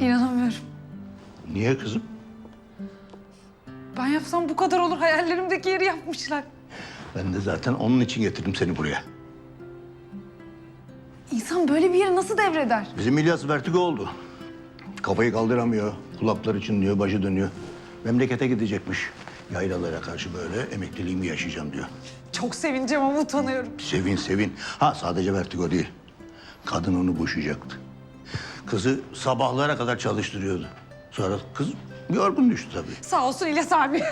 İnanamıyorum. Niye kızım? Ben yapsam bu kadar olur. Hayallerimdeki yeri yapmışlar. Ben de zaten onun için getirdim seni buraya. İnsan böyle bir yeri nasıl devreder? Bizim İlyas vertigo oldu. Kafayı kaldıramıyor, kulakları çınlıyor, başı dönüyor. Memlekete gidecekmiş. Yaylalara karşı böyle emekliliğimi yaşayacağım diyor. Çok sevineceğim ama utanıyorum. Sevin sevin. Ha sadece vertigo değil. Kadın onu boşayacaktı. Kızı sabahlara kadar çalıştırıyordu. Sonra kız yorgun düştü tabii. Sağ olsun İlyas abi.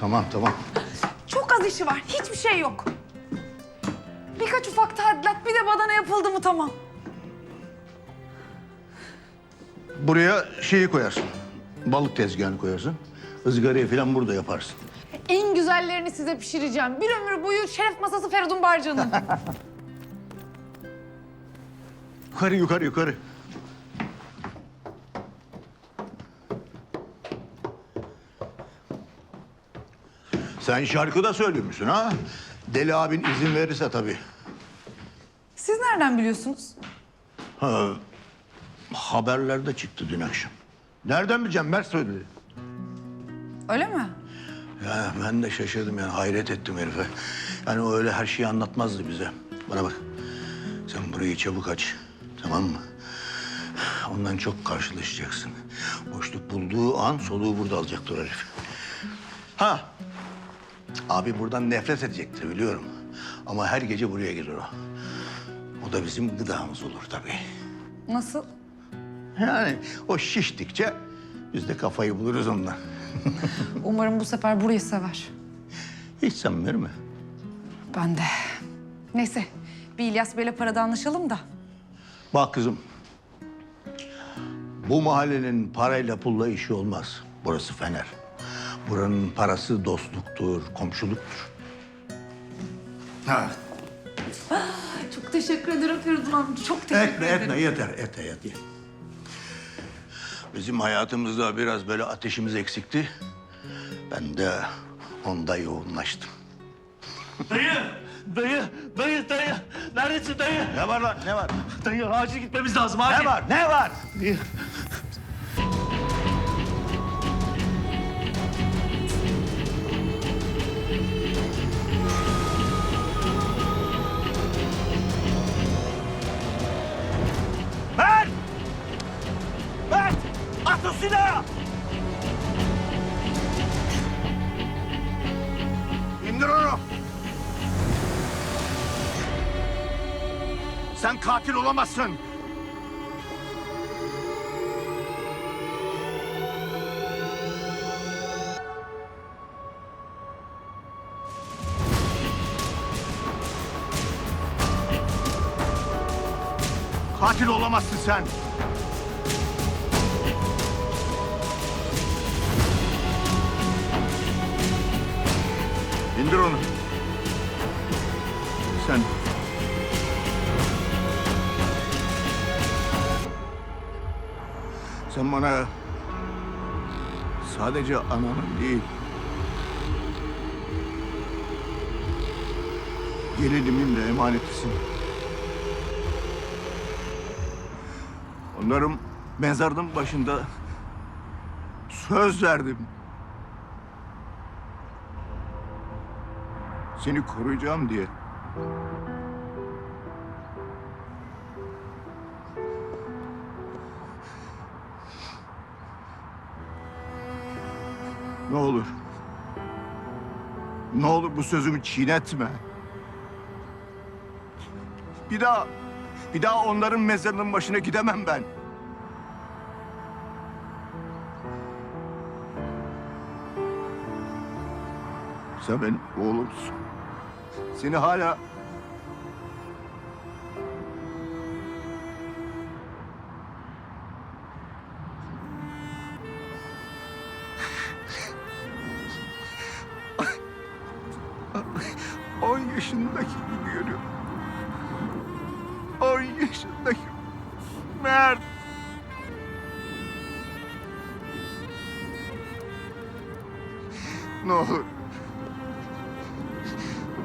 Tamam tamam. Çok az işi var. Hiçbir şey yok. Birkaç ufak tadilat bir de badana yapıldı mı tamam. Buraya şeyi koyarsın. Balık tezgahını koyarsın. Izgarayı falan burada yaparsın. En güzellerini size pişireceğim. Bir ömür boyu şeref masası Feridun Barca'nın. Yukarı yukarı yukarı. Sen şarkı da söylüyormuşsun ha? Deli abin izin verirse tabii. Siz nereden biliyorsunuz? Ha, haberlerde çıktı dün akşam. Nereden bileceğim? Mert söyledi. Öyle mi? Ya ben de şaşırdım yani hayret ettim herife. Yani o öyle her şeyi anlatmazdı bize. Bana bak. Sen burayı çabuk aç. Tamam mı? Ondan çok karşılaşacaksın. Boşluk bulduğu an soluğu burada alacaktır herif. Ha. Abi buradan nefret edecektir biliyorum. Ama her gece buraya gelir o. O da bizim gıdamız olur tabii. Nasıl? Yani o şiştikçe biz de kafayı buluruz onunla. Umarım bu sefer burayı sever. Hiç sanmıyorum mi? Ben de. Neyse bir İlyas Bey'le parada anlaşalım da. Bak kızım. Bu mahallenin parayla pulla işi olmaz. Burası Fener. Buranın parası dostluktur, komşuluktur. Ha, Çok teşekkür ederim Feridun amca. Çok teşekkür etme ederim. etme yeter yeter yeter. Bizim hayatımızda biraz böyle ateşimiz eksikti. Ben de onda yoğunlaştım. Dayı, dayı, dayı, dayı. Neredesin dayı? Ne var lan ne var? Dayı acil gitmemiz lazım acil. Ne var ne var? Dayı. Katil olamazsın. Katil olamazsın sen. İndir onu. Sen Sen bana sadece ananın değil, gelinimin de emanetisin. Onların mezarının başında söz verdim. Seni koruyacağım diye. Ne olur. Ne olur bu sözümü çiğnetme. Bir daha, bir daha onların mezarının başına gidemem ben. Sen benim oğlumsun. Seni hala 10 yaşındaki Mert. Ne olur.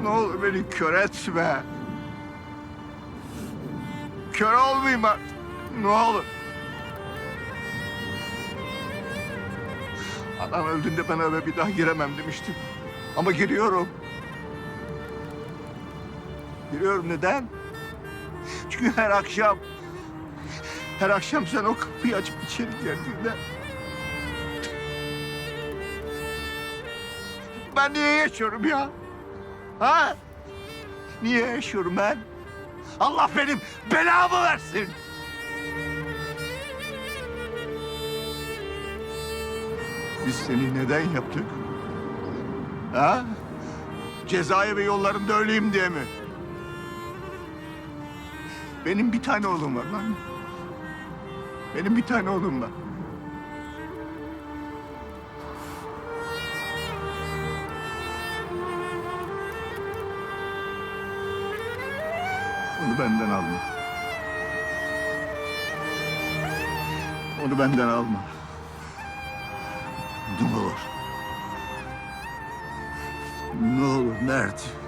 Ne olur beni kör etme. Kör olmayayım ben. Ne olur. Adam öldüğünde ben eve bir daha giremem demiştim. Ama giriyorum. Giriyorum neden? Çünkü her akşam her akşam sen o kapıyı açıp içeri girdiğinde ben niye yaşıyorum ya? Ha? Niye yaşıyorum ben? Allah benim belamı versin. Biz seni neden yaptık? Ha? Cezaevi yollarında öleyim diye mi? Benim bir tane oğlum var lan. Benim bir tane oğlum var. Onu benden alma. Onu benden alma. Ne olur. Ne olur Mert.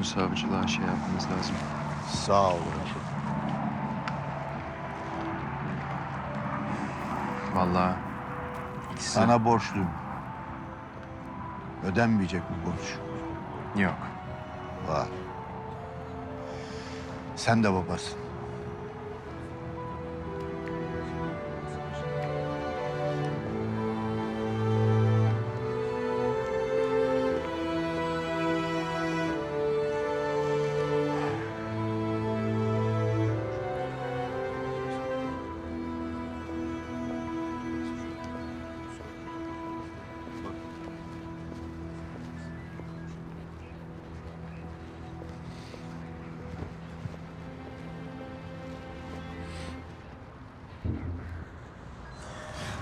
Bunu savcılığa şey yapmamız lazım. Sağ ol Reşit. Vallahi ikisi Sana borçluyum. Ödenmeyecek bu borç. yok. Var. Sen de babasın.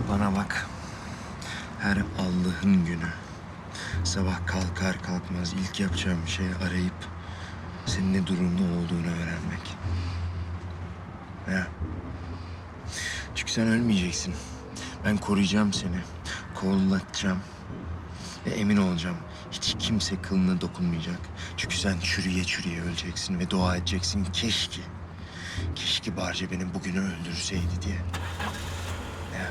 Bana bak. Her Allah'ın günü. Sabah kalkar kalkmaz ilk yapacağım şey arayıp senin ne durumda olduğunu öğrenmek. Ya. Çünkü sen ölmeyeceksin. Ben koruyacağım seni. Kollatacağım. Ve emin olacağım. Hiç kimse kılına dokunmayacak. Çünkü sen çürüye çürüye öleceksin ve dua edeceksin. Keşke. Keşke Barca beni bugünü öldürseydi diye. Ya.